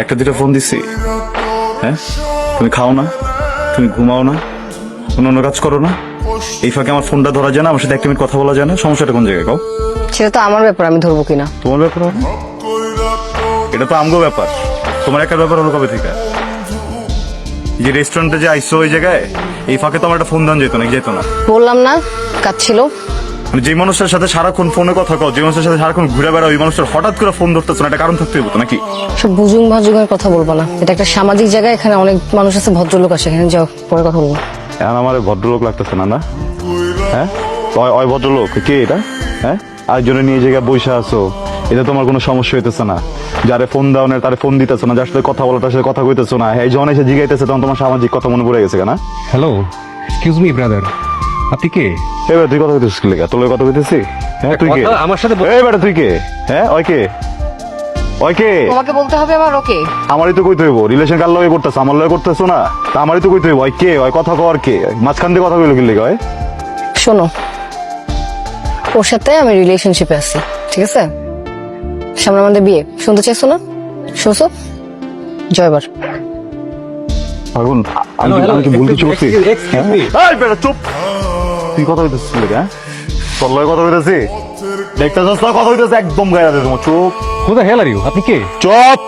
একটা দুটো ফোন দিছি। হ্যাঁ? তুমি খাও না তুমি ঘুমাও না কোনো অন্য কাজ করো না। এই ফাঁকে আমার ফোনটা ধরা যায় না আমার সাথে এক মিনিট কথা বলা যায় না। সমস্যাটা কোন জায়গায় কাও সেটা তো আমার ব্যাপার আমি ধরবো কিনা? তোমার ব্যাপার হবে? এটা তো আমগো ব্যাপার। তোমার একটা ব্যাপার হলো কবে থেকে? যে রেস্টুরেন্টে যে আইসো ওই জায়গায় এই ফাঁকে তো আমার একটা ফোন দান যেত না যেত না। বললাম না কাজ ছিল। মানে যে মানুষের সাথে সারাক্ষণ ফোনে কথা কও যে মানুষের সাথে সারাক্ষণ ঘুরে বেড়াও ওই মানুষের হঠাৎ করে ফোন ধরতেছো না একটা কারণ থাকতে হবে নাকি? সব বুজুং ভাজুঙের কথা বলব না। এটা একটা সামাজিক জায়গা এখানে অনেক মানুষ আছে ভদ্রলোক আছে এখানে যাও পরে কথা বলব। এখন আমার ভদ্রলোক লাগতেছে না না? হ্যাঁ? ওই- ওই ভদ্রলোক কে এটা? হ্যাঁ? আরেকজনে নিয়ে জায়গায় বসে আছো এটা তোমার কোনো সমস্যা হইতেছে না। যারে ফোন দাও না তারে ফোন দিতেছো না যার সাথে কথা বলো তার সাথে কথা কইতেছো না। এই যখন এসে জিগাইতেছে তখন তোমার সামাজিক কথা মনে পড়ে গেছে কেনা হ্যালো এক্সকিউজ মি ব্রাদার আপনি কে? এবার তুই কথা কইতেছিস লেগা? তোর কথা কইতেছি? হ্যাঁ তুই কে? আমার সাথে বেটা তুই কে? হ্যাঁ ওই কে? ওই কে? তোমাকে বলতে হবে আমার ওকে। আমারই তো কইতে হইব রিলেশন কার লগে করতেছ? আমার লগে করতেছো না। তা আমারই তো কইতে হইব ওই কে? ওই কথা কর কে? মাঝখান দিয়ে কথা কইলো কি লেগে ওই? শোনো ওর সাথে আমি রিলেশনশিপে আছি ঠিক আছে? সামনে আমাদের বিয়ে শুনতে চাইছো না? শুনছো? জয়বার আগুন আমি কি- ভুল কিছু করছি? এই বেটা চুপ! তুই কথা হইতেছিস হ্যাঁ? তোর কথা হইতেছি দেখতে কথা হইতেছে একদম গায়ে তোমার চুপ। কোথায় হেলারিও? আপনি কে? চুপ!